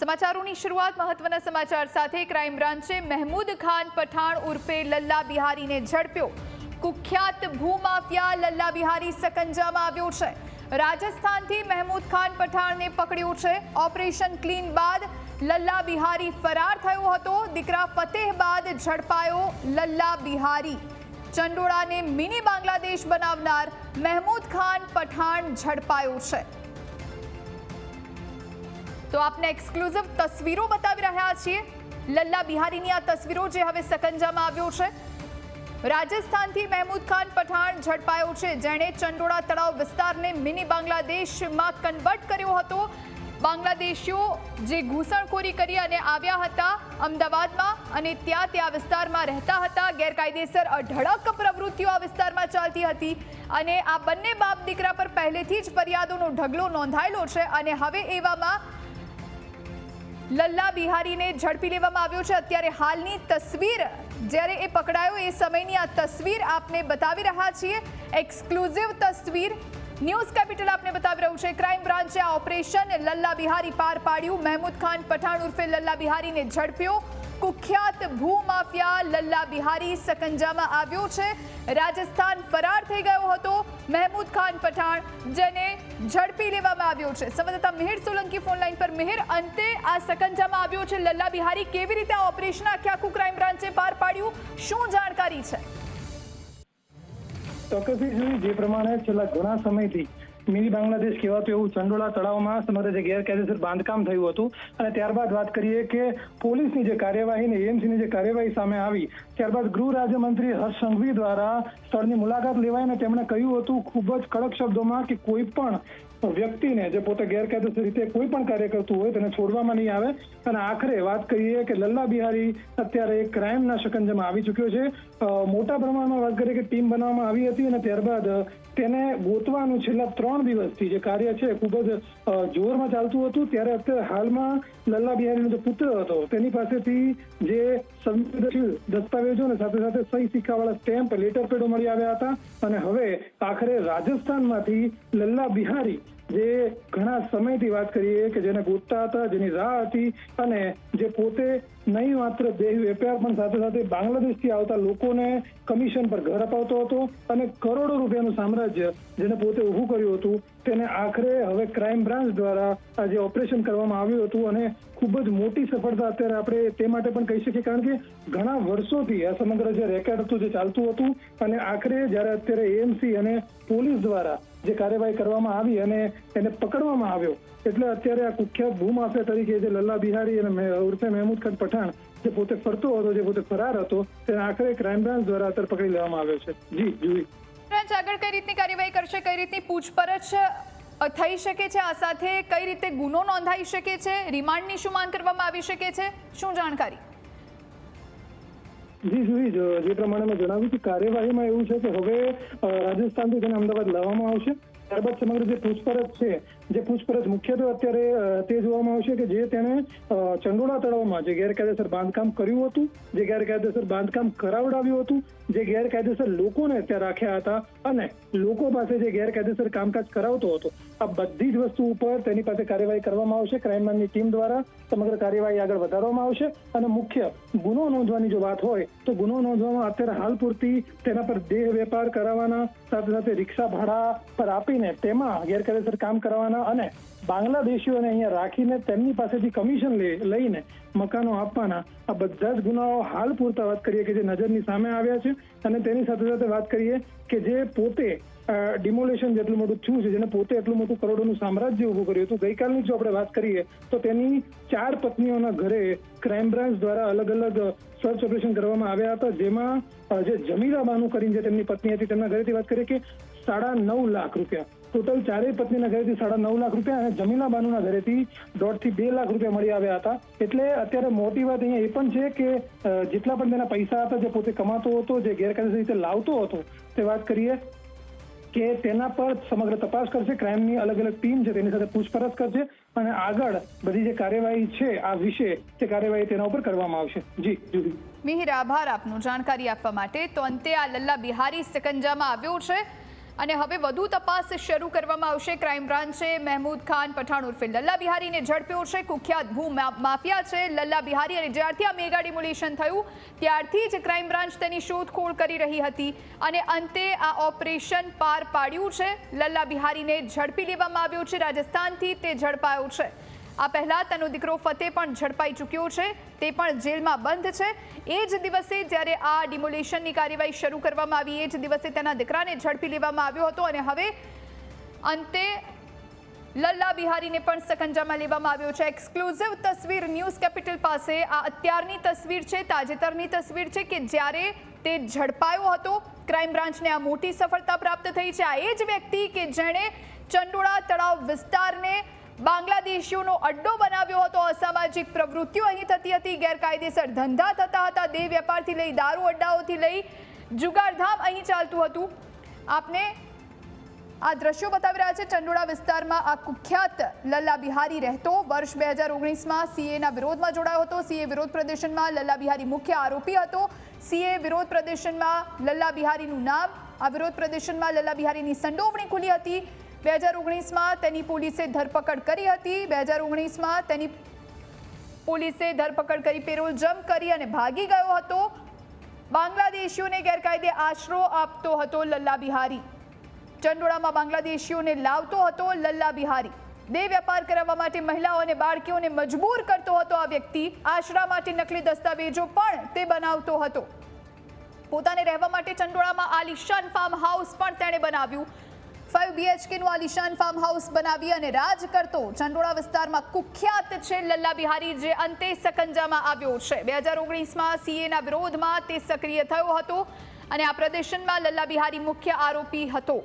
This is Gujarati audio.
સમાચારોની શરૂઆત મહત્વના સમાચાર સાથે ક્રાઇમ બ્રાન્ચે મહેમૂદ ખાન પઠાણ ઉર્ફે લલ્લા બિહારીને ઝડપ્યો. કુખ્યાત ભૂમાફિયા લલ્લા બિહારી સકંજામાં આવ્યો છે. રાજસ્થાનથી મહેમૂદ ખાન પઠાણને પકડ્યો છે. ઓપરેશન ક્લીન બાદ લલ્લા બિહારી ફરાર થયો હતો. દીકરા ફતેહ બાદ ઝડપાયો લલ્લા બિહારી. ચંડોળાને મિની બાંગ્લાદેશ બનાવનાર મહેમૂદ ખાન પઠાણ ઝડપાયો છે. તો આપને એક્સક્લુઝિવ તસવીરો બતાવી રહ્યા છીએ. લલ્લા બિહારીની આ તસવીરો જે હવે સકંજામાં આવ્યો છે. રાજસ્થાનથી મહેમૂદ ખાન પઠાણ ઝડપાયો છે. જેણે ચંડોળા તળાવ વિસ્તારને મિની બાંગ્લાદેશમાં કન્વર્ટ કર્યો હતો. બાંગ્લાદેશીઓ જે ઘૂસણખોરી કરી અને આવ્યા હતા અમદાવાદમાં અને ત્યાં ત્યાં વિસ્તારમાં રહેતા હતા. ગેરકાયદેસર અઢળક પ્રવૃત્તિઓ આ વિસ્તારમાં ચાલતી હતી અને આ બંને બાપ દીકરા પર પહેલેથી જ ફરિયાદોનો ઢગલો નોંધાયેલો છે અને હવે એવામાં લલ્લા બિહારીને ઝડપી લેવામાં આવ્યો છે. અત્યારે હાલની તસવીર જ્યારે એ પકડાયો, એ સમયની આ તસવીર આપને બતાવી રહ્યા છીએ. એક્સક્લુઝિવ તસવીર ન્યૂઝ કેપિટલ આપને બતાવી રહ્યું છે. ક્રાઇમ બ્રાન્ચે આ ઓપરેશન લલ્લા બિહારી પાર પાડ્યું. મહેમૂદ ખાન પઠાણ ઉર્ફે લલ્લા બિહારીને ઝડપ્યો. કુખ્યાત ભૂમાફિયા લલ્લા બિહારી સકંજામાં આવ્યો છે. રાજસ્થાન ફરાર થઈ ગયો હતો. મહેમૂદ ખાન પઠાણ જેને ઝડપી લેવામાં આવ્યો છે. સંવાદદાતા મિહિર સોલંકી ફોન લાઈન પર. મિહિર, અંતે આ સકંજામાં આવ્યો છે લલ્લા બિહારી. કેવી રીતે આ ઓપરેશન આખે આખું ક્રાઇમ બ્રાન્ચે પાર પાડ્યું? શું જાણકારી છે? ચોક્કસથી જોઈ જે પ્રમાણે છેલ્લા ઘણા સમયથી મિની બાંગ્લાદેશ કહેવાતું એવું ચંડોળા તળાવમાં સમગ્ર જે ગેરકાયદેસર બાંધકામ થયું હતું. અને ત્યારબાદ વાત કરીએ કે પોલીસની જે કાર્યવાહી ને એએમસીની જે કાર્યવાહી સામે આવી, ત્યારબાદ ગૃહ રાજ્યમંત્રી હર્ષ સંઘવી દ્વારા સ્થળની મુલાકાત લેવાઈ અને તેમણે કહ્યું હતું, ખૂબ જ કડક શબ્દોમાં કે કોઈ પણ વ્યક્તિને જે પોતે ગેરકાયદેસર રીતે કોઈ પણ કાર્ય કરતું હોય તેને છોડવામાં નહીં આવે. અને આખરે વાત કરીએ કે લલ્લા બિહારી અત્યારે એક ક્રાઇમના શકંજામાં આવી ચૂક્યો છે. મોટા પ્રમાણમાં વાત કરીએ કે ટીમ બનાવવામાં આવી હતી અને ત્યારબાદ તેને ગોતવાનું છેલ્લા ત્રણ દિવસથી જે કાર્ય છે ખૂબ જ જોરમાં ચાલતું હતું. ત્યારે અત્યારે હાલમાં લલ્લા બિહારીનો જે પુત્ર હતો તેની પાસેથી જે સંવેદનશીલ દસ્તાવેજો અને સાથે સાથે સહી સિક્કાવાળા સ્ટેમ્પ, લેટર પેડો મળી આવ્યા હતા. અને હવે આખરે રાજસ્થાનમાંથી લલ્લા બિહારી જે ઘણા સમયથી વાત કરીએ કે જેને ગોતતા હતા, જેની રાહ હતી અને જે પોતે નહીં માત્ર દેહ વેપાર પણ સાથે સાથે બાંગ્લાદેશથી આવતા લોકોને કમિશન પર ઘર અપાવતો હતો અને કરોડો રૂપિયાનું સામ્રાજ્ય જેને પોતે ઊભું કર્યું હતું, તેને આખરે હવે ક્રાઇમ બ્રાન્ચ દ્વારા આજે ઓપરેશન કરવામાં આવ્યું હતું અને ખૂબ જ મોટી સફળતા અત્યારે આપણે તે માટે પણ કહી શકીએ કારણ કે ઘણા વર્ષોથી આ સમગ્ર જે રેકેટ હતું, જે ચાલતું હતું અને આખરે જ્યારે અત્યારે એએમસી અને પોલીસ દ્વારા જે કાર્યવાહી કરવામાં આવી અને એને પકડવામાં આવ્યો. એટલે અત્યારે આ કુખ્યાત ભૂમાફિયા તરીકે જે લલ્લા બિહારી અને ઉર્ફે મહેમૂદ ખાન પઠાણ જે પોતે ફરતો હતો, જે પોતે ફરાર હતો તેને આખરે ક્રાઇમ બ્રાન્ચ દ્વારા અત્યારે પકડી લેવામાં આવ્યો છે. જી જુઈ બ્રાન્ચ આગળ કઈ રીતની કાર્યવાહી કરશે, કઈ રીતની પૂછપરછ થઈ શકે છે? આ સાથે કઈ રીતે ગુનો નોંધાઈ શકે છે? રિમાન્ડની શું માંગ કરવામાં આવી શકે છે? શું જાણકારી? જી, જ- જે પ્રમાણે મેં જણાવ્યું કે કાર્યવાહીમાં એવું છે કે હવે રાજસ્થાનથી તેને અમદાવાદ લાવવામાં આવશે. ત્યારબાદ સમગ્ર જે પૂછપરછ છે જે પૂછપરછ મુખ્યત્વે અત્યારે તે જોવામાં આવશે કે જે તેણે ચંડોળા તળાવમાં જે ગેરકાયદેસર બાંધકામ કર્યું હતું, જે ગેરકાયદેસર બાંધકામ કરાવડાવ્યું હતું, જે ગેરકાયદેસર લોકોને ત્યાં રાખ્યા હતા અને લોકો પાસે જે ગેરકાયદેસર કામકાજ કરાવતો હતો, આ બધી જ વસ્તુ ઉપર તેની પાસે કાર્યવાહી કરવામાં આવશે. ક્રાઇમબ્રાન્ચની ટીમ દ્વારા સમગ્ર કાર્યવાહી આગળ વધારવામાં આવશે અને મુખ્ય ગુનો નોંધવાની જો વાત હોય, તો ગુનો નોંધવામાં અત્યારે હાલ પૂરતી તેના પર દેહ વેપાર કરાવવાના સાથે સાથે રિક્ષા ભાડા પર આપીને તેમાં ગેરકાયદેસર કામ કરાવવાના અને બાંગ્લાદેશીઓને અહીંયા રાખીને તેમની પાસેથી કમિશન લઈને મકાનો આપવાના આ બધા જ ગુનાઓ હાલ પૂરતા વાત કરીએ કે જે નજરની સામે આવ્યા છે અને તેની સાથે સાથે વાત કરીએ કે જે પોતે ડિમોલેશન જેટલું મોટું થયું છે, જેને પોતે એટલું મોટું કરોડોનું સામ્રાજ્ય ઊભું કર્યું હતું, ગઈકાલની જો આપણે વાત કરીએ તો તેની ચાર પત્નીઓના ઘરે ક્રાઇમ બ્રાન્ચ દ્વારા અલગ અલગ સર્ચ ઓપરેશન કરવામાં આવ્યા હતા, જેમાં જે જમીરા બાનુ કરીને જે તેમની પત્ની હતી, તેમના ઘરેથી વાત કરીએ કે સાડા નવ લાખ રૂપિયા. ટોટલ ચારેય પત્નીના ઘરેથી સાડા નવ લાખ રૂપિયા અને જમીલા બાનુના ઘરેથી દોઢથી બે લાખ રૂપિયા મળી આવ્યા હતા. એટલે અત્યારે મોટી વાત અહીંયા એ પણ છે કે જેટલા પણ તેના પૈસા હતા, જે પોતે કમાતો હતો, જે ગેરકાયદેસર રીતે લાવતો હતો, તે વાત કરીએ કે તેના પર સમગ્ર તપાસ કરશે, ક્રાઇમની અલગ અલગ ટીમ છે, તેની સાથે પૂછપરછ કરશે અને આગળ બધી જે કાર્યવાહી છે, આ વિશે તે કાર્યવાહી તેના ઉપર કરવામાં આવશે. જી જુદી મિહિર, આભાર આપનું જાણકારી આપવા માટે. તો અંતે આ લલ્લા બિહારી સિકંજામાં આવ્યો છે. અને હવે વધુ તપાસ શરૂ કરવામાં આવશે. ક્રાઇમ બ્રાન્ચે મહેમૂદ ખાન, પઠાણ ઉર્ફે લલ્લા બિહારીને ઝડપ્યો છે. કુખ્યાત ભૂ માફિયા છે. લલ્લા બિહારી અને જ્યારથી આ મેગા ડિમોલિશન થયું, ત્યારથી જ ક્રાઇમ બ્રાન્ચ તેની શોધખોળ કરી રહી હતી અને અંતે આ ઓપરેશન પાર પાડ્યું છે. લલ્લા બિહારીને ઝડપી લેવામાં આવ્યો છે. રાજસ્થાનથી તે ઝડપાયો છે. આ પહેલા તેનો દીકરો ફતેહ પણ ઝડપાઈ ચૂક્યો છે, તે પણ જેલમાં બંધ છે. એ જ દિવસે જ્યારે આ ડિમોલેશનની કાર્યવાહી શરૂ કરવામાં આવી, એ જ દિવસે તેના દીકરાને ઝડપી લેવામાં આવ્યો હતો અને હવે અંતે લલ્લા બિહારીને પણ સકંજામાં લેવામાં આવ્યો છે. એક્સક્લુઝિવ તસવીર ન્યૂઝ કેપિટલ પાસે. આ અત્યારની તસવીર છે, તાજેતરની તસવીર છે કે જ્યારે તે ઝડપાયો હતો, ક્રાઇમ બ્રાન્ચને આ મોટી સફળતા પ્રાપ્ત થઈ છે. આ એ જ વ્યક્તિ કે જેણે ચંડોળા તળાવ વિસ્તારને બાંગ્લાદેશીઓનો અડ્ડો બનાવ્યો હતો. અસામાજિક પ્રવૃત્તિઓ અહીં થતી હતી. ગેરકાયદેસર ધંધા થતા હતા. દેહ વેપારથી લઈ દારૂ અડ્ડાઓથી લઈ જુગારધામ અહીં ચાલતું હતું. આપને આ દ્રશ્યો બતાવી રહ્યા છે. ચંડોળા વિસ્તારમાં આ કુખ્યાત લલ્લા બિહારી રહેતો. વર્ષ બે હજાર ઓગણીસમાં સીએના વિરોધમાં જોડાયો હતો. સીએ વિરોધ પ્રદર્શનમાં લલ્લા બિહારી મુખ્ય આરોપી હતો. સીએ વિરોધ પ્રદર્શનમાં લલ્લા બિહારીનું નામ, આ વિરોધ પ્રદર્શનમાં લલ્લા બિહારીની સંડોવણી ખુલી હતી. બે હજાર ઓગણીસમાં તેની પોલીસે ધરપકડ કરી હતી. બે હજાર ઓગણીસમાં તેની પોલીસે ધરપકડ કરી, પેરોલ જમ્પ કરી અને ભાગી ગયો હતો. બાંગ્લાદેશીઓને ગેરકાયદે આશરો આપતો હતો લલ્લા બિહારી. ચંડોળામાં બાંગ્લાદેશીઓને લાવતો હતો લલ્લા બિહારી. દેહ વેપાર કરાવવા માટે મહિલાઓ અને બાળકીઓને મજબૂર કરતો હતો આ વ્યક્તિ. આશરા માટે નકલી દસ્તાવેજો પણ તે બનાવતો હતો. પોતાને રહેવા માટે ચંડોળામાં આલિશાન ફાર્મ હાઉસ પણ તેણે બનાવ્યું. ફાઇવ બીએચકેનું આલિશાન ફાર્મ હાઉસ બનાવી અને રાજ કરતો ચંડોળા વિસ્તારમાં કુખ્યાત છે લલ્લા બિહારી, જે અંતે સકંજામાં આવ્યો છે. બે હજાર ઓગણીસમાં સીએના વિરોધમાં તે સક્રિય થયો હતો અને આ પ્રદર્શનમાં લલ્લા બિહારી મુખ્ય આરોપી હતો.